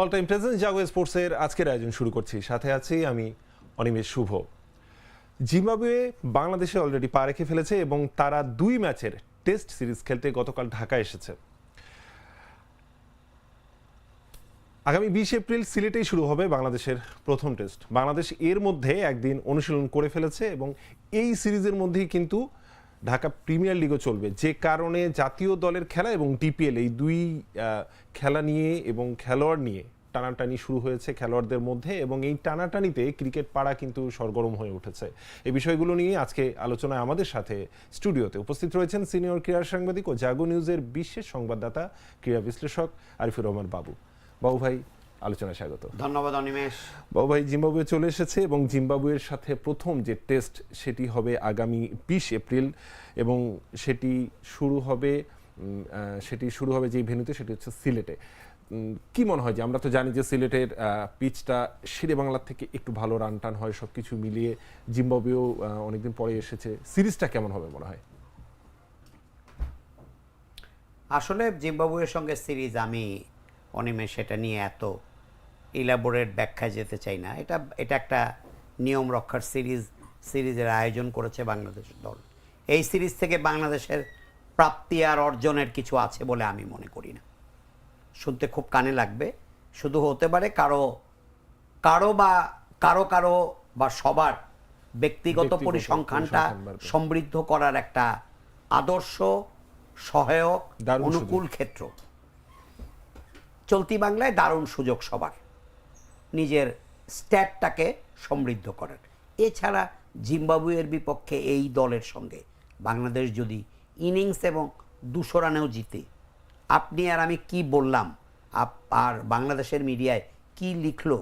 All time present জাগো স্পোর্টসের আজকের আয়োজন শুরু করছি। সাথে আছি আমি অনিমেষ শুভ। জিম্বাবুয়ে বাংলাদেশে অলরেডি পা রেখে ফেলেছে এবং তারা দুই ম্যাচের টেস্ট সিরিজ খেলতে গতকাল ঢাকা এসেছে। আগামী বিশ এপ্রিল সিলেটেই শুরু হবে বাংলাদেশের প্রথম টেস্ট। বাংলাদেশ এর মধ্যে একদিন অনুশীলন করে ফেলেছে এবং এই সিরিজের মধ্যেই কিন্তু ঢাকা প্রিমিয়ার লিগও চলবে। যে কারণে জাতীয় দলের খেলা এবং ডিপিএল এই দুই খেলা নিয়ে এবং খেলোয়াড় নিয়ে টানাটানি শুরু হয়েছে খেলোয়াড়দের মধ্যে এবং এই টানাটানিতে ক্রিকেট পাড়া কিন্তু সরগরম হয়ে উঠেছে। এই বিষয়গুলো নিয়ে আজকে আলোচনায় আমাদের সাথে স্টুডিওতে উপস্থিত রয়েছেন সিনিয়র ক্রীড়া সাংবাদিক ও জাগো নিউজের বিশেষ সংবাদদাতা, ক্রীড়া বিশ্লেষক আরিফুর রহমান বাবু। বাবু ভাই আলোচনায় স্বাগত। ধন্যবাদ অনিমেষ। বাবু ভাই জিম্বাবুয়ে চলে এসেছে এবং জিম্বাবুয়ের সাথে প্রথম যে টেস্ট সেটি হবে আগামী বিশ এপ্রিল এবং সেটি শুরু হবে সেটি শুরু হবে যে ভেন্যুতে সেটি হচ্ছে সিলেটে। কি মনে হয় যে আমরা তো জানি যে সিলেটের পিচটা শেরে বাংলার থেকে একটু ভালো রান টান হয় সব কিছু মিলিয়ে জিম্বাবুয়েও অনেকদিন পরে এসেছে। সিরিজটা কেমন হবে মনে হয়? আসলে জিম্বাবুয়ের সঙ্গে সিরিজ আমি অনিমেষ সেটা নিয়ে এত ইলাবোরেট ব্যাখ্যা যেতে চাই না। এটা এটা একটা নিয়ম রক্ষার সিরিজ সিরিজের আয়োজন করেছে বাংলাদেশ দল। এই সিরিজ থেকে বাংলাদেশের প্রাপ্তি আর অর্জনের কিছু আছে বলে আমি মনে করি না। শুনতে খুব কানে লাগবে। শুধু হতে পারে কারও কারও বা কারও কারও বা সবার ব্যক্তিগত ব্যক্তিগত পরিসংখ্যানটা সমৃদ্ধ করার একটা আদর্শ সহায়ক অনুকূল ক্ষেত্র। চলতি বাংলায় দারুণ সুযোগ সবার। নিজের স্ট্যাটটাকে সমৃদ্ধ করেন। এছাড়া জিম্বাবুয়ের বিপক্ষে এই দলের সঙ্গে বাংলাদেশ যদি ইনিংস এবং দুশো রানেও জিতে, আপনি আর আমি কি বললাম? আর বাংলাদেশের মিডিয়ায় কি লিখলো?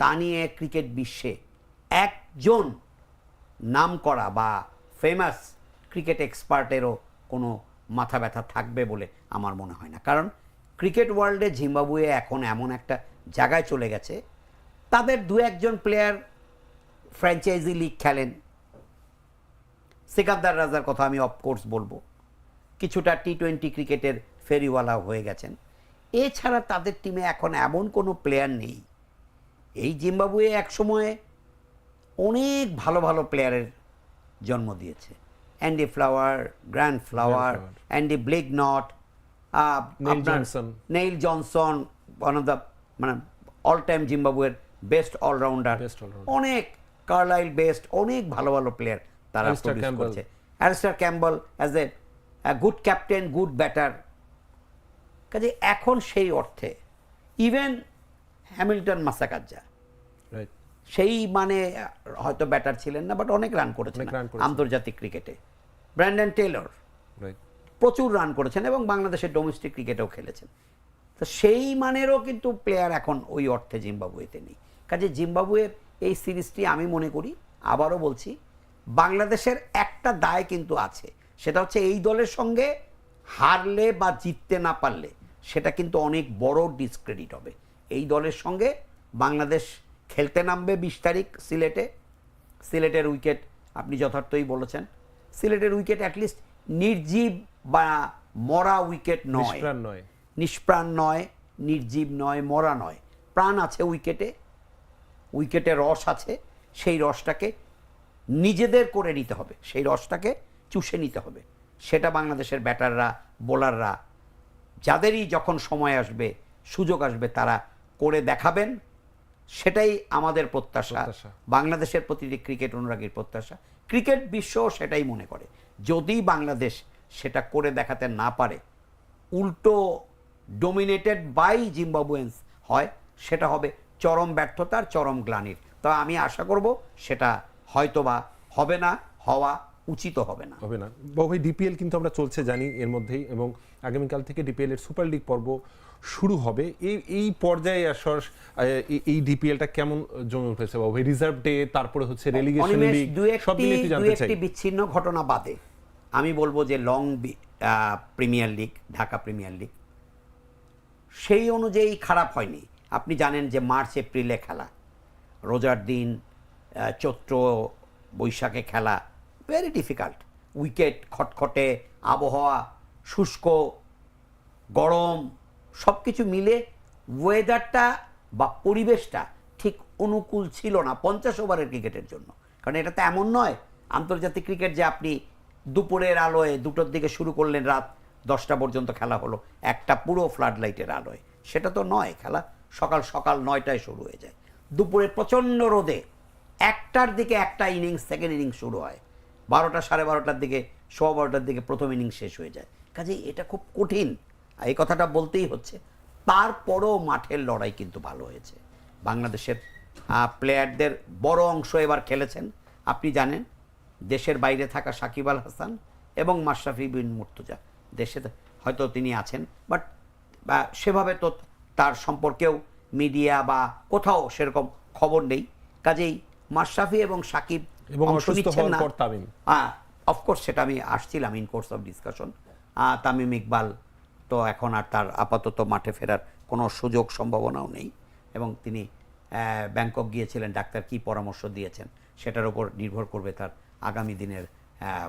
তা নিয়ে ক্রিকেট বিশ্বে একজন নাম করা বা ফেমাস ক্রিকেট এক্সপার্টেরও কোনো মাথা ব্যথা থাকবে বলে আমার মনে হয় না। কারণ ক্রিকেট ওয়ার্ল্ডে জিম্বাবুয়ে এখন এমন একটা জায়গায় চলে গেছে তাদের দু একজন প্লেয়ার ফ্র্যাঞ্চাইজি লিগ খেলেন। সিকান্দার রাজার কথা আমি অফকোর্স বলব। কিছুটা টি টোয়েন্টি ক্রিকেটের ফেরিওয়ালা হয়ে গেছেন। এছাড়া তাদের টিমে এখন এমন কোনো প্লেয়ার নেই। এই জিম্বাবুয়ে এক একসময়ে অনেক ভালো ভালো প্লেয়ারের জন্ম দিয়েছে। Andy Flower Grant Flower. Andy Blignaut. Neil Johnson one of the মানে অল টাইম জিম্বাবুয়ের বেস্ট অলরাউন্ডার অনেক কার্লাইল বেস্ট অনেক ভালো ভালো প্লেয়ার তারা প্রডিউস করছে। Alistair Campbell as a good captain good batter কাজে এখন সেই অর্থে ইভেন হ্যামিল্টন মাসাকাজ্জা সেই মানে হয়তো ব্যাটার ছিলেন না বাট অনেক রান করেছেন। আন্তর্জাতিক ক্রিকেটে। ব্র্যান্ডন টেলর প্রচুর রান করেছেন এবং বাংলাদেশের ডোমেস্টিক ক্রিকেটেও খেলেছেন। তো সেই মানেরও কিন্তু প্লেয়ার এখন ওই অর্থে জিম্বাবুয়েতে নেই। কাজে জিম্বাবুয়ের এই সিরিজটি আমি মনে করি আবারও বলছি বাংলাদেশের একটা দায় কিন্তু আছে। সেটা হচ্ছে এই দলের সঙ্গে হারলে বা জিততে না পারলে সেটা কিন্তু অনেক বড় ডিসক্রেডিট হবে। এই দলের সঙ্গে বাংলাদেশ খেলতে নামবে বিশ তারিখ সিলেটে। সিলেটের উইকেট আপনি যথার্থই বলেছেন। সিলেটের উইকেট অ্যাটলিস্ট নির্জীব বা মরা উইকেট নয়। নিষ্প্রাণ নয়। নিষ্প্রাণ নয় নির্জীব নয় মরা নয়। প্রাণ আছে উইকেটে। উইকেটে রস আছে সেই রসটাকে নিজেদের করে নিতে হবে সেই রসটাকে চুষে নিতে হবে। সেটা বাংলাদেশের ব্যাটাররা বোলাররা যাদেরই যখন সময় আসবে সুযোগ আসবে তারা করে দেখাবেন। সেটাই আমাদের প্রত্যাশা। বাংলাদেশের প্রতিটি ক্রিকেট অনুরাগীর প্রত্যাশা। ক্রিকেট বিশ্ব সেটাই মনে করে। যদি বাংলাদেশ সেটা করে দেখাতে না পারে উল্টো ডোমিনেটেড বাই জিম্বাবুয়েন্স হয় সেটা হবে চরম ব্যর্থতার চরম গ্লানির। তা আমি আশা করব সেটা হয়তোবা হবে না হওয়া উচিত হবে না। হবে না। বাবু ডিপিএল কিন্তু আমরা চলছে জানি এর মধ্যেই এবং আগামীকাল থেকে ডিপিএল এর সুপার লিগ পর্ব শুরু হবে। এই এই পর্যায়ে আসর এই ডিপিএলটা কেমন জমে উঠেছে বাবু রিজার্ভ ডে তারপরে হচ্ছে রেলিগেশন লিগ সব মিলিয়ে একটু জানতে চাই। বিচ্ছিন্ন ঘটনা বাদে আমি বলব যে long premier league Dhaka premier league সেই অনুযায়ী খারাপ হয়নি। আপনি জানেন যে মার্চ, এপ্রিলে খেলা। রোজার দিন চৈত্র, বৈশাখে খেলা। ভেরি ডিফিকাল্ট উইকেট খটখটে, আবহাওয়া, শুষ্ক, গরম সব কিছু মিলে ওয়েদারটা বা পরিবেশটা ঠিক অনুকূল ছিল না পঞ্চাশ ওভারের ক্রিকেটের জন্য। কারণ এটা তো এমন নয়, আন্তর্জাতিক ক্রিকেট যে আপনি দুপুরের আলোয় দুটোর দিকে শুরু করলেন রাত দশটা পর্যন্ত খেলা হলো, একটা পুরো ফ্লাড লাইটের আলোয়। সেটা তো নয়, খেলা সকাল সকাল নয়টায় শুরু হয়ে যায়। দুপুরে প্রচণ্ড রোদে একটার দিকে একটা ইনিংস, সেকেন্ড ইনিংস শুরু হয়। বারোটা সাড়ে বারোটার দিকে, সোয়া বারোটার দিকে প্রথম ইনিংস শেষ হয়ে যায়। কাজেই এটা খুব কঠিন। এই কথাটা বলতেই হচ্ছে, তারপরও মাঠের লড়াই কিন্তু ভালো হয়েছে। বাংলাদেশের প্লেয়ারদের বড় অংশ এবার খেলেছেন। আপনি জানেন, দেশের বাইরে থাকা সাকিব আল হাসান এবং মাশরাফি বিন মুর্তজা, দেশে হয়তো তিনি আছেন, বাট সেভাবে তো তার সম্পর্কেও মিডিয়া বা কোথাও সেরকম খবর নেই। কাজেই মাশরাফি এবং সাকিব এবং অংশ অসুস্থ হওয়ার পর তামিম। অফকোর্স সেটা আমি আসছিলাম in course of discussion Tamim Iqbal তো এখন আর তার আপাতত মাঠে ফেরার কোনো সুযোগ সম্ভাবনাও নেই এবং তিনি ব্যাংকক গিয়েছিলেন ডাক্তার কি পরামর্শ দিয়েছেন সেটার উপর নির্ভর করবে তার আগামী দিনের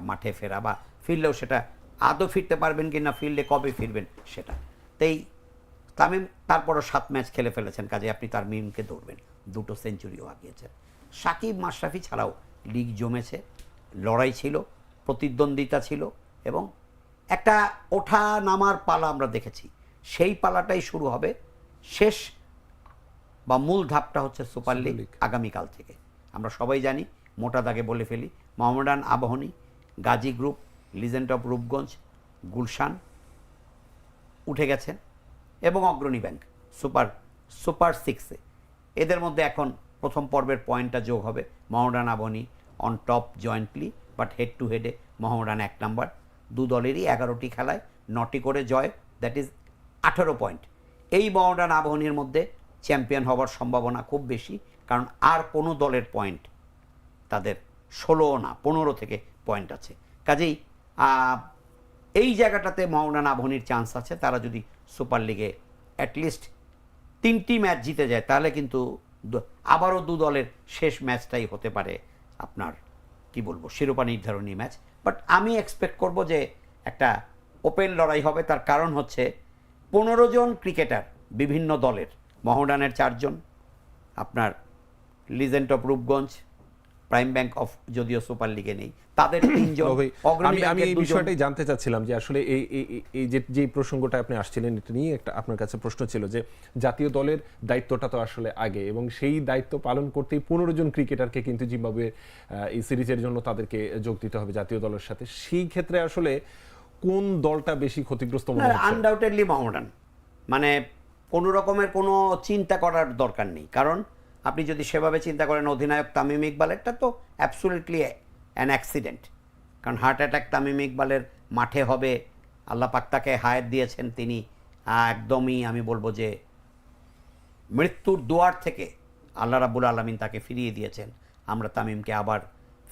মাঠে ফেরা বা ফিরলেও সেটা আদৌ ফিরতে পারবেন কি না ফিরলে কবে ফিরবেন সেটা। তাই তামিম তারপরও সাত ম্যাচ খেলে ফেলেছেন কাজে আপনি তার মিমকে ধরবেন। দুটো সেঞ্চুরিও হাঁকিয়েছেন। সাকিব মাশরাফি ছাড়াও লিগ জমেছে লড়াই ছিল প্রতিদ্বন্দ্বিতা ছিল এবং একটা ওঠা নামার পালা আমরা দেখেছি। সেই পালাটাই শুরু হবে শেষ বা মূল ধাপটা হচ্ছে সুপার লিগ আগামীকাল থেকে। আমরা সবাই জানি মোটা দাগে বলে ফেলি Mohammedan Abahani Gazi group legend of Rupganj Gulshan উঠে গেছেন এবং অগ্রণী ব্যাংক সুপার সুপার সিক্সে এদের মধ্যে এখন প্রথম পর্বের পয়েন্টটা যোগ হবে Mohammedan Abahani on top jointly but head to হেডে মহমডান এক নাম্বার দু দলেরই এগারোটি খেলায় নটি করে জয় দ্যাট ইজ আঠারো পয়েন্ট এই মহমডান আবহনীর মধ্যে চ্যাম্পিয়ন হওয়ার সম্ভাবনা খুব বেশি, কারণ আর কোনো দলের পয়েন্ট তাদের ষোলো না, পনেরো থেকে পয়েন্ট আছে। কাজেই এই জায়গাটাতে মহমডান আবহনীর চান্স আছে। তারা যদি সুপার লিগে অ্যাটলিস্ট তিনটি ম্যাচ জিতে যায়, তাহলে কিন্তু আবারও দু দলের শেষ ম্যাচটাই হতে পারে আপনার, কি বলব, শিরোপা নির্ধারণী ম্যাচ বাট আমি এক্সপেক্ট করব যে একটা ওপেন লড়াই হবে, তার কারণ হচ্ছে পনেরো জন ক্রিকেটার বিভিন্ন দলের, মহডানের চারজন, আপনার legend of Rupganj Prime Bank of যদিও সুপার লিগে নেই। তাদের তিনজন আমি আমি এই বিষয়টাই জানতে চাচ্ছিলাম যে আসলে এই এই- যে যে প্রসঙ্গটা আপনি আসছিলেন এটা নিয়ে একটা আপনার কাছে প্রশ্ন ছিল যে জাতীয় দলের দায়িত্বটা তো আসলে আগে এবং সেই দায়িত্ব পালন করতেই পনেরো জন ক্রিকেটারকে কিন্তু জিম্বাবুয়ে এই সিরিজের জন্য তাদেরকে যোগ দিতে হবে জাতীয় দলের সাথে। সেই ক্ষেত্রে আসলে কোন দলটা বেশি ক্ষতিগ্রস্ত মনে হচ্ছে? আনডাউটেডলি মহমডান মানে কোনো রকমের কোনো চিন্তা করার দরকার নেই। কারণ আপনি যদি সেভাবে চিন্তা করেন, অধিনায়ক তামিম ইকবালেরটা তো অ্যাবসুলিটলি অ্যান অ্যাক্সিডেন্ট কারণ হার্ট অ্যাটাক তামিম ইকবালের মাঠে হবে। আল্লাহ পাক তাকে হায়াত দিয়েছেন। তিনি একদমই আমি বলব যে মৃত্যুর দুয়ার থেকে আল্লাহ রাবুল আলমিন তাকে ফিরিয়ে দিয়েছেন। আমরা তামিমকে আবার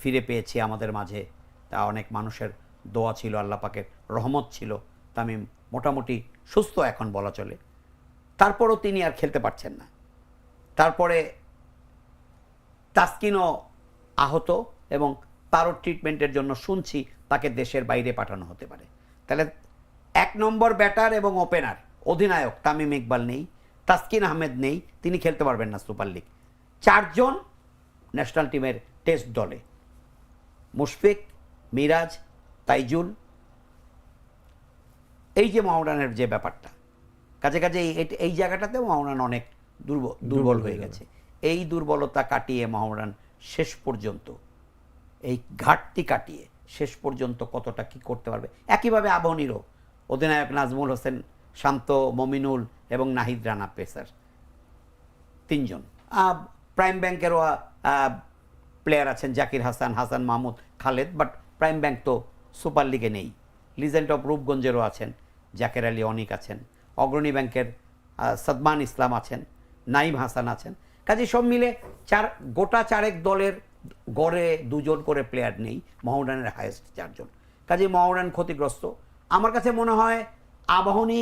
ফিরে পেয়েছি আমাদের মাঝে। তা অনেক মানুষের দোয়া ছিল, আল্লাহ পাকের রহমত ছিল। তামিম মোটামুটি সুস্থ এখন বলা চলে। তারপরও তিনি আর খেলতে পারছেন না। তারপরে তাসকিনও আহত এবং তারও ট্রিটমেন্টের জন্য শুনছি তাকে দেশের বাইরে পাঠানো হতে পারে। তাহলে এক নম্বর ব্যাটার এবং ওপেনার অধিনায়ক তামিম ইকবাল নেই তাসকিন আহমেদ নেই তিনি খেলতে পারবেন না সুপার লিগ। চারজন ন্যাশনাল টিমের টেস্ট দলে মুশফিক মিরাজ তাইজুল। এই যে মাওরানের যে ব্যাপারটা কাছে কাছে এই জায়গাটাতেও মাওরান অনেক দুর্বল দুর্বল হয়ে গেছে। এই দুর্বলতা কাটিয়ে মাওরান শেষ পর্যন্ত, এই ঘাটতি কাটিয়ে শেষ পর্যন্ত কতটা কি করতে পারবে? একইভাবে আবহনীরও অধিনায়ক নাজমুল হোসেন, শান্ত, মমিনুল এবং নাহিদ রানা পেসার তিনজন। প্রাইম ব্যাংকেরও প্লেয়ার আছেন Zakir Hasan Hasan Mahmud, Khaled, but Prime Bank তো সুপার লিগে নেই। লিজেন্ড অফ রূপগঞ্জেরও আছেন, জাকের আলী অনিক আছেন, অগ্রণী ব্যাংকের সাদমান ইসলাম আছেন, নাইম হাসান আছেন। কাজে সব মিলে চার গোটা চারেক দলের গড়ে দুজন করে প্লেয়ার নেই মহমডানের হায়েস্ট চারজন। কাজে মহমডান ক্ষতিগ্রস্ত। আমার কাছে মনে হয় আবাহনী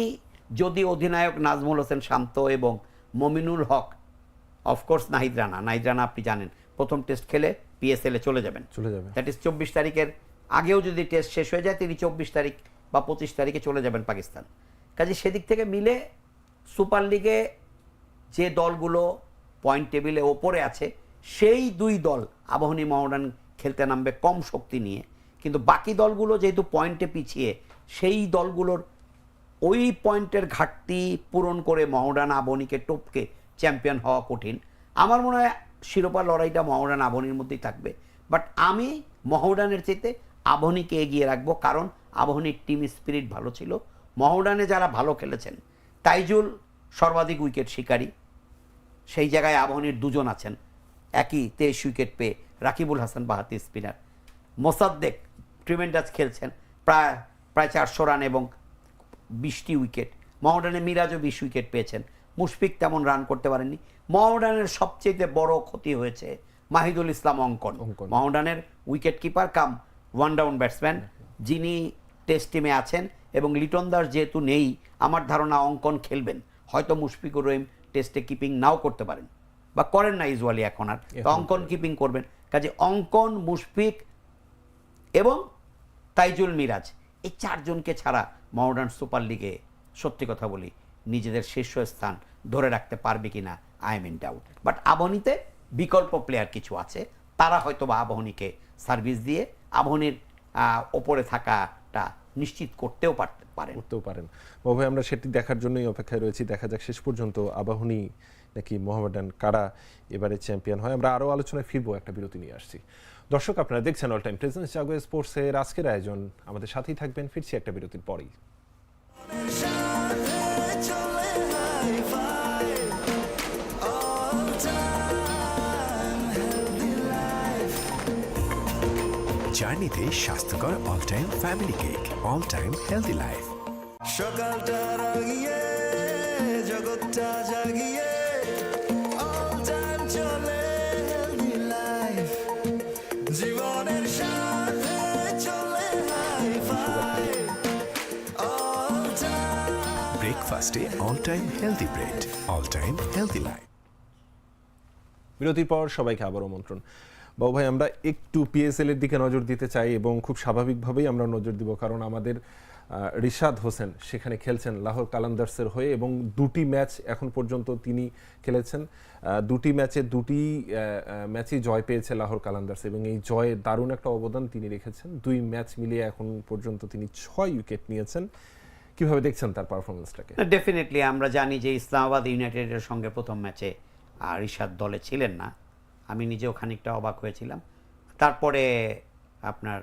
যদি অধিনায়ক নাজমুল হোসেন শান্ত এবং মমিনুল হক অফকোর্স নাহিদ রানা নাহিদ রানা আপনি জানেন প্রথম টেস্ট খেলে পিএসএলে চলে যাবেন। চলে যাবেন দ্যাট ইজ চব্বিশ তারিখের আগেও যদি টেস্ট শেষ হয়ে যায় তিনি চব্বিশ তারিখ বা পঁচিশ তারিখে চলে যাবেন পাকিস্তান। কাজে সেদিক থেকে মিলে সুপার লিগে যে দলগুলো পয়েন্ট টেবিলে ওপরে আছে, সেই দুই দল আবাহনী মহডান খেলতে নামবে কম শক্তি নিয়ে। কিন্তু বাকি দলগুলো যেহেতু পয়েন্টে পিছিয়ে, সেই দলগুলোর ওই পয়েন্টের ঘাটতি পূরণ করে মহডান আবহনীকে টপকে চ্যাম্পিয়ন হওয়া কঠিন। আমার মনে হয় শিরোপা লড়াইটা মহডান আবহনীর মধ্যেই থাকবে। বাট আমি মহডানের চেতে আবহনীকে এগিয়ে রাখব, কারণ আবহনীর টিম স্পিরিট ভালো ছিল। মহডানে যারা ভালো খেলেছেন, তাইজুল সর্বাধিক উইকেট শিকারী। সেই জায়গায় আবহনীর দুজন আছেন। একই তেইশ উইকেট পেয়ে রাকিবুল হাসান বাহাতি স্পিনার। মোসাদ্দেক ট্রিমেন্ডাস খেলছেন প্রায় প্রায় চারশো রান এবং বিশটি উইকেট। মহডানে মিরাজও বিশ উইকেট পেয়েছেন। মুশফিক তেমন রান করতে পারেননি। মহডানের সবচেয়ে বড় ক্ষতি হয়েছে Mahidul Islam Ankon. Ankon. মহডানের wicket keeper cum one down batsman. যিনি টেস্ট টিমে আছেন এবং লিটন দাস যেহেতু নেই আমার ধারণা অঙ্কন খেলবেন। হয়তো মুশফিকুর রহিম টেস্টে কিপিং নাও করতে পারেন। বা করেন না ইউজুয়ালি এখন আর। তো অঙ্কন কিপিং করবেন। কাজে অঙ্কন মুশফিক এবং তাইজুল মিরাজ এই চারজনকে ছাড়া মডার্ন সুপার লিগে সত্যি কথা বলি নিজেদের শীর্ষ স্থান ধরে রাখতে পারবে কিনা I am in doubt but আবহনীতে বিকল্প প্লেয়ার কিছু আছে। তারা হয়তো বা আবহনীকে সার্ভিস দিয়ে আবহনীর ওপরে থাকাটা নিশ্চিত করতেও পারতে পারেন। করতেও পারেন। ভাই, আমরা সেটি দেখার জন্যই অপেক্ষায় রয়েছি। দেখা যাক শেষ পর্যন্ত আবাহনী নাকি মোহামেডান কারা এবারে চ্যাম্পিয়ন হয়। আমরা আরও আলোচনায় ফিরবো, একটা বিরতি নিয়ে আসছি। দর্শক, আপনারা দেখছেন অল টাইম প্রেজেন্স জাগো স্পোর্টসের আজকের আয়োজন। আমাদের সাথেই থাকবেন, ফিরছি একটা বিরতির পরেই। জার্নিতে স্বাস্থ্যকর all time family cake all time healthy life সকালটা রাগিয়ে জগৎটা জাগিয়ে অল টাইম চলে হেলদি লাইফ জীবনের সাথে চলে হাই ফাই অল টাইম ব্রেকফাস্টে all time healthy bread all time healthy life বিরতির পর সবাইকে আবার আমন্ত্রণ। বাবু ভাই, আমরা একটু পিএসএল এর দিকে নজর দিতে চাই এবং খুব স্বাভাবিকভাবেই আমরা নজর দিব, কারণ আমাদের রিশাদ হোসেন সেখানে খেলছেন লাহোর কালান্দার্সের হয়ে এবং দুটি ম্যাচ এখন পর্যন্ত তিনি খেলেছেন। দুটি ম্যাচে দুটি ম্যাচই জয় পেয়েছে লাহোর কালান্দার্স এবং এই জয়ে দারুণ একটা অবদান তিনি রেখেছেন। দুই ম্যাচ মিলিয়ে এখন পর্যন্ত তিনি ছয় উইকেট নিয়েছেন। কীভাবে দেখছেন তার পারফরমেন্সটাকে ডেফিনেটলি আমরা জানি যে ইসলামাবাদ ইউনাইটেডের সঙ্গে প্রথম ম্যাচে রিশাদ দলে ছিলেন না। আমি নিজেও খানিকটা অবাক হয়েছিলাম। তারপরে আপনার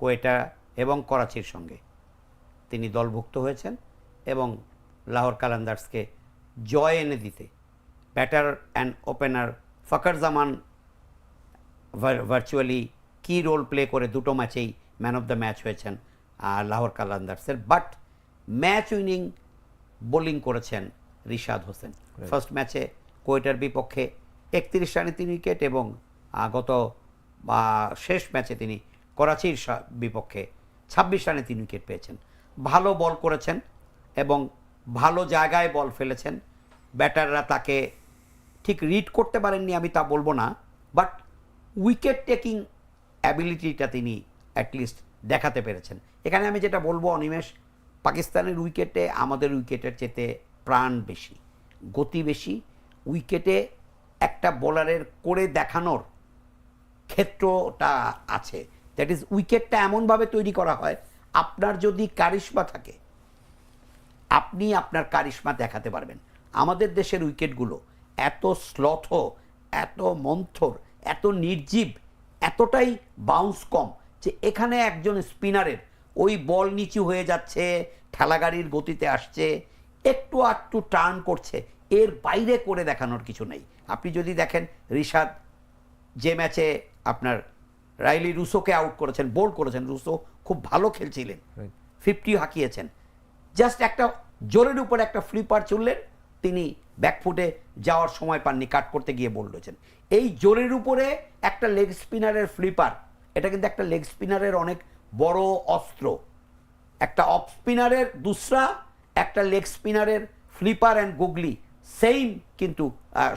কোয়েটা এবং করাচির সঙ্গে তিনি দলভুক্ত হয়েছেন এবং লাহোর কালান্দার্সকে জয় এনে দিতে batter and opener Fakhar Zaman virtually কি রোল প্লে করে দুটো ম্যাচেই ম্যান অফ দ্য ম্যাচ হয়েছেন আর লাহোর কালান্দার্সের। বাট ম্যাচ উইনিং বোলিং করেছেন রিশাদ হোসেন। ফার্স্ট ম্যাচে কোয়েটার বিপক্ষে একত্রিশ রানে তিন উইকেট এবং গত শেষ ম্যাচে তিনি করাচির বিপক্ষে ছাব্বিশ রানে তিন উইকেট পেয়েছেন। ভালো বল করেছেন এবং ভালো জায়গায় বল ফেলেছেন। ব্যাটাররা তাকে ঠিক রিড করতে পারেননি আমি তা বলব না, বাট উইকেট টেকিং অ্যাবিলিটিটা তিনি অ্যাটলিস্ট দেখাতে পেরেছেন। এখানে আমি যেটা বলব, অনিমেষ, পাকিস্তানের উইকেটে আমাদের উইকেটের চেতে প্রাণ বেশি, গতি বেশি, উইকেটে একটা বোলারের করে দেখানোর ক্ষেত্রটা আছে। দ্যাট ইজ উইকেটটা এমনভাবে তৈরি করা হয়, আপনার যদি কারিশমা থাকে, আপনি আপনার কারিশমা দেখাতে পারবেন। আমাদের দেশের উইকেটগুলো এত স্লথ এত মন্থর, এত নির্জীব, এতটাই বাউন্স কম যে এখানে একজন স্পিনারের ওই বল নিচু হয়ে যাচ্ছে, ঠেলাগাড়ির গতিতে আসছে, একটু আটটু টার্ন করছে, এর বাইরে করে দেখানোর কিছু নেই। আপনি যদি দেখেন রিশাদ যে ম্যাচে আপনার রাইলি রুসোকে আউট করেছেন বোল্ড করেছেন রুসো খুব ভালো খেলছিলেন। ফিফটি হাঁকিয়েছেন। জাস্ট একটা জোরের উপর একটা ফ্লিপার চললেন তিনি ব্যাকফুটে যাওয়ার সময় পাননি কাট করতে গিয়ে বোল্ড হয়েছেন। এই জোরের উপরে একটা লেগ স্পিনারের ফ্লিপার এটা কিন্তু একটা লেগ স্পিনারের অনেক বড় অস্ত্র। একটা অফ স্পিনারের দুসরা একটা লেগ স্পিনারের ফ্লিপার অ্যান্ড গুগলি সেম কিন্তু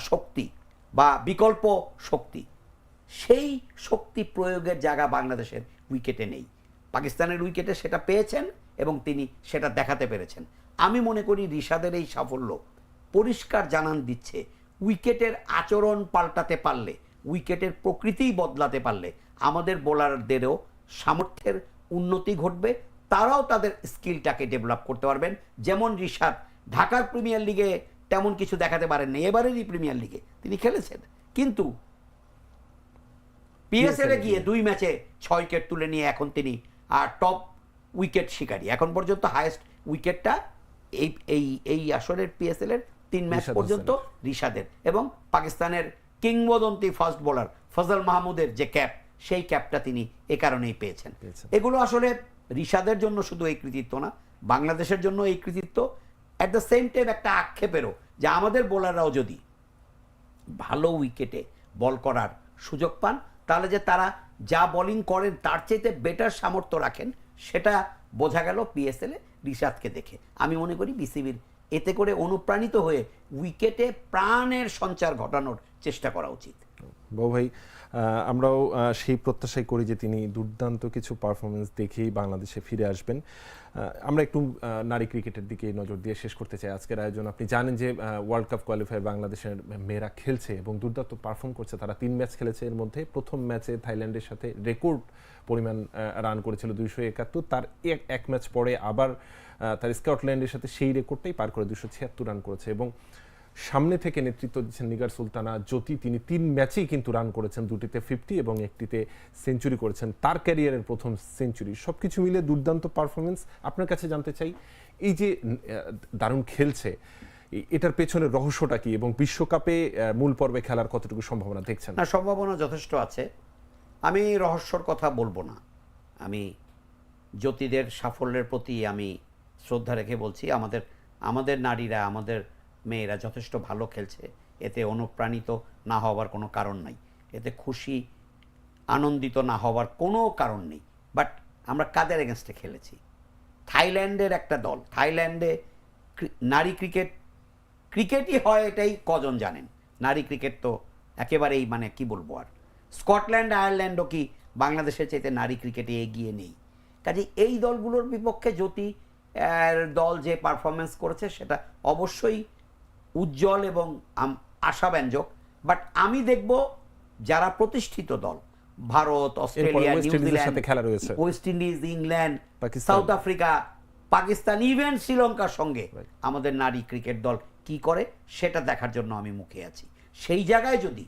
শক্তি বা বিকল্প শক্তি। সেই শক্তি প্রয়োগের জায়গা বাংলাদেশের উইকেটে নেই। পাকিস্তানের উইকেটে সেটা পেয়েছেন এবং তিনি সেটা দেখাতে পেরেছেন। আমি মনে করি রিশাদের এই সাফল্য পরিষ্কার জানান দিচ্ছে। উইকেটের আচরণ পাল্টাতে পারলে, উইকেটের প্রকৃতিই বদলাতে পারলে আমাদের বোলারদেরও সামর্থ্যের উন্নতি ঘটবে, তারাও তাদের স্কিলটাকে ডেভেলপ করতে পারবেন। যেমন রিশাদ, ঢাকার প্রিমিয়ার লিগে তেমন কিছু দেখাতে পারেননি। এবারেরই প্রিমিয়ার লিগে তিনি খেলেছেন। কিন্তু পিএসএল গিয়ে দুই ম্যাচে ছয় উইকেট তুলে নিয়ে এখন তিনি আর টপ উইকেট শিকারী। এখন পর্যন্ত হায়েস্ট উইকেটটা এই এই এই আসরের পিএসএল এর তিন ম্যাচ পর্যন্ত রিশাদের এবং পাকিস্তানের কিংবদন্তি ফাস্ট বোলার ফজল মাহমুদের যে ক্যাপ সেই ক্যাপটা তিনি এ কারণেই পেয়েছেন। পেয়েছেন। এগুলো আসলে রিশাদের জন্য শুধু এই কৃতিত্ব না বাংলাদেশের জন্য এই কৃতিত্ব অ্যাট দ্য সেম টাইম একটা আক্ষেপেরও, যে আমাদের বোলাররাও যদি ভালো উইকেটে বল করার সুযোগ পান, তাহলে যে তারা যা বোলিং করেন তার চাইতে বেটার সামর্থ্য রাখেন, সেটা বোঝা গেল পিএসএল রিশাদকে দেখে। আমি মনে করি বিসিবির এতে করে অনুপ্রাণিত হয়ে উইকেটে প্রাণের সঞ্চার ঘটানোর চেষ্টা করা উচিত। বাবু ভাই আমরাও সেই প্রত্যাশাই করি যে তিনি দুর্দান্ত কিছু পারফরমেন্স দেখেই বাংলাদেশে ফিরে আসবেন। আমরা একটু নারী ক্রিকেটের দিকে নজর দিয়ে শেষ করতে চাই আজকের আয়োজন। আপনি জানেন যে ওয়ার্ল্ড কাপ কোয়ালিফায়ার বাংলাদেশের মেয়েরা খেলছে এবং দুর্দান্ত পারফর্ম করছে। তারা তিন ম্যাচ খেলেছে। এর মধ্যে প্রথম ম্যাচে থাইল্যান্ডের সাথে রেকর্ড পরিমাণ রান করেছিল দুইশো একাত্তর। তার এক ম্যাচ পরে আবার তার স্কটল্যান্ডের সাথে সেই রেকর্ডটাই পার করে দুশো ছিয়াত্তর রান করেছে। এবং সামনে থেকে নেতৃত্ব দিচ্ছেন নিগার সুলতানা। জ্যোতি, তিনি তিন ম্যাচেই কিন্তু রান করেছেন। দুটিতে ফিফটি এবং একটিতে সেঞ্চুরি করেছেন। তার ক্যারিয়ারের প্রথম সেঞ্চুরি সব কিছু মিলে দুর্দান্ত পারফরমেন্স আপনার কাছে জানতে চাই, এই যে দারুণ খেলছে এটার পেছনে রহস্যটা কি এবং বিশ্বকাপে মূল পর্বে খেলার কতটুকু সম্ভাবনা দেখছেন? না, সম্ভাবনা যথেষ্ট আছে। আমি রহস্যর কথা বলব না। আমি জ্যোতিদের সাফল্যের প্রতি আমি শ্রদ্ধা রেখে বলছি, আমাদের আমাদের নারীরা, আমাদের মেয়েরা যথেষ্ট ভালো খেলছে। এতে অনুপ্রাণিত না হওয়ার কোনো কারণ নাই। এতে খুশি, আনন্দিত না হওয়ার কোনো কারণ নেই। বাট আমরা কাদের এগেনস্টে খেলেছি? থাইল্যান্ডের একটা দল। থাইল্যান্ডে নারী ক্রিকেট, ক্রিকেটই হয় এটাই কজন জানেন? নারী ক্রিকেট তো একেবারেই মানে কি বলব আর? স্কটল্যান্ড, আয়ারল্যান্ডও কি বাংলাদেশের চাইতে নারী ক্রিকেটে এগিয়ে নেই। কাজে এই দলগুলোর বিপক্ষে জ্যোতি দল যে পারফরমেন্স করেছে সেটা অবশ্যই উজ্জ্বল এবং আশাব্যঞ্জক বাট আমি দেখব যারা প্রতিষ্ঠিত দল ভারত অস্ট্রেলিয়া নিউজিল্যান্ড খেলা রয়েছে। West Indies England. South Africa Pakistan even শ্রীলঙ্কার সঙ্গে আমাদের নারী ক্রিকেট দল কি করে সেটা দেখার জন্য আমি মুখে আছি সেই জায়গায় যদি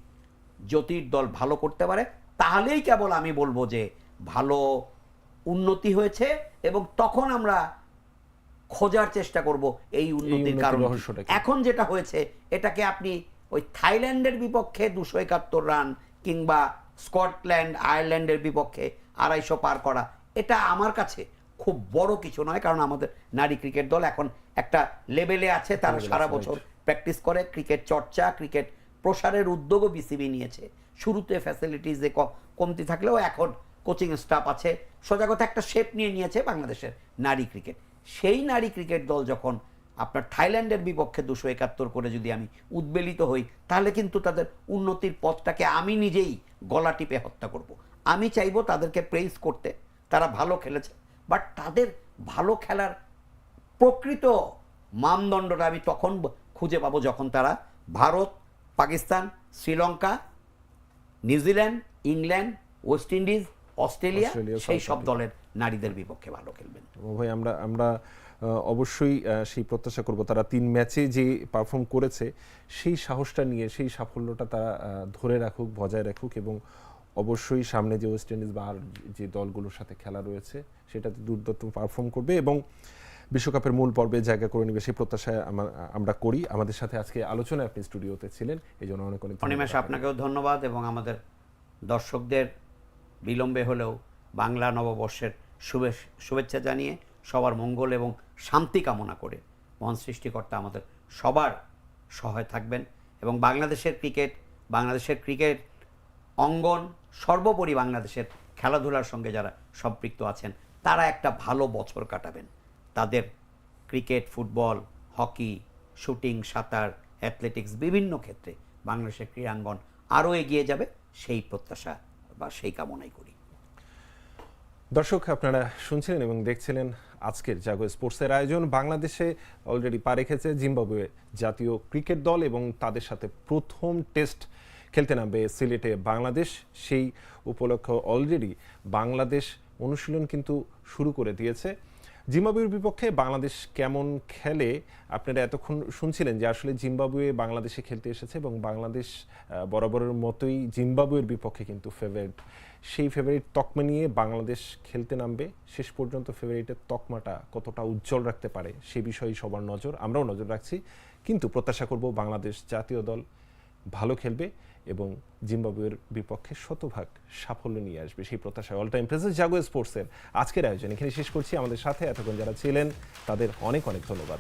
জ্যোতির দল ভালো করতে পারে তাহলেই কেবল আমি বলব যে ভালো উন্নতি হয়েছে এবং তখন আমরা খোঁজার চেষ্টা করব এই উন্নতির কারণ? এখন যেটা হয়েছে এটাকে আপনি ওই থাইল্যান্ডের বিপক্ষে দুশো একাত্তর রান কিংবা স্কটল্যান্ড আয়ারল্যান্ডের বিপক্ষে আড়াইশো পার করা এটা আমার কাছে খুব বড় কিছু নয় কারণ আমাদের নারী ক্রিকেট দল এখন একটা লেভেলে আছে তারা সারা বছর প্র্যাকটিস করে ক্রিকেট চর্চা ক্রিকেট প্রসারের উদ্যোগও বিসিবি নিয়েছে। শুরুতে ফ্যাসিলিটিসে কমতি থাকলেও এখন কোচিং স্টাফ আছে। সোজা কথা একটা শেপ নিয়ে নিয়েছে বাংলাদেশের নারী ক্রিকেট। সেই নারী ক্রিকেট দল যখন আপনার থাইল্যান্ডের বিপক্ষে দুশো একাত্তর করে যদি আমি উদ্বেলিত হই, তাহলে কিন্তু তাদের উন্নতির পথটাকে আমি নিজেই গলা টিপে হত্যা করব। আমি চাইব তাদেরকে প্রেইজ করতে, তারা ভালো খেলেছে বাট তাদের ভালো খেলার প্রকৃত মানদণ্ডটা আমি তখন খুঁজে পাবো যখন তারা Bharat, Pakistan, Sri Lanka, New Zealand, England, West Indies Australia সেই সব দলের নারীদের বিপক্ষে ভালো খেলবেন। ভাই আমরা আমরা অবশ্যই সেই প্রত্যাশা করব। তারা তিন ম্যাচে যে পারফর্ম করেছে সেই সাহসটা নিয়ে সেই সাফল্যটা তারা ধরে রাখুক বজায় রাখুক এবং অবশ্যই সামনে যে ওয়েস্ট ইন্ডিজ বা আর যে দলগুলোর সাথে খেলা রয়েছে সেটাতে দুর্দান্ত পারফর্ম করবে এবং বিশ্বকাপের মূল পর্বে জায়গা করে নেবে সেই প্রত্যাশায় আমরা করি। আমাদের সাথে আজকে আলোচনায় আপনি স্টুডিওতে ছিলেন এই জন্য অনেক অনেক অনিমেষ আপনাকেও ধন্যবাদ এবং আমাদের দর্শকদের বিলম্বে হলেও বাংলা নববর্ষের শুভে- শুভেচ্ছা জানিয়ে সবার মঙ্গল এবং শান্তি কামনা করে মহান সৃষ্টিকর্তা আমাদের সবার সহায় থাকবেন এবং বাংলাদেশের ক্রিকেট বাংলাদেশের ক্রিকেট অঙ্গন সর্বোপরি বাংলাদেশের খেলাধুলার সঙ্গে যারা সম্পৃক্ত আছেন, তারা একটা ভালো বছর কাটাবেন। তাদের ক্রিকেট, ফুটবল, হকি, শুটিং, সাঁতার, অ্যাথলেটিক্স বিভিন্ন ক্ষেত্রে বাংলাদেশের ক্রীড়াঙ্গন আরও এগিয়ে যাবে, সেই প্রত্যাশা বা সেই কামনাই করি। দর্শক, আপনারা শুনছিলেন এবং দেখছিলেন আজকের জাগো স্পোর্টসের আয়োজন। বাংলাদেশে অলরেডি পা রেখেছে জিম্বাবুয়ে জাতীয় ক্রিকেট দল এবং তাদের সাথে প্রথম টেস্ট খেলতে নামবে সিলেটে বাংলাদেশ। সেই উপলক্ষ অলরেডি বাংলাদেশ অনুশীলন কিন্তু শুরু করে দিয়েছে। জিম্বাবুয়ের বিপক্ষে বাংলাদেশ কেমন খেলে? আপনারা এতক্ষণ শুনছিলেন যে আসলে জিম্বাবুয়ে বাংলাদেশে খেলতে এসেছে এবং বাংলাদেশ বরাবরের মতোই জিম্বাবুয়ের বিপক্ষে কিন্তু ফেভারিট সেই ফেভারিট তকমা নিয়ে বাংলাদেশ খেলতে নামবে। শেষ পর্যন্ত ফেভারিটের তকমাটা কতটা উজ্জ্বল রাখতে পারে সে বিষয়ে সবার নজর। আমরাও নজর রাখছি। কিন্তু প্রত্যাশা করব বাংলাদেশ জাতীয় দল ভালো খেলবে। এবং জিম্বাবুয়ের বিপক্ষে শতভাগ সাফল্য নিয়ে আসবে সেই প্রত্যাশায় অল টাইম প্রেসেস জাগো স্পোর্টসের আজকের আয়োজন। এখানে শেষ করছি। আমাদের সাথে এতক্ষণ যারা ছিলেন, তাদের অনেক অনেক ধন্যবাদ।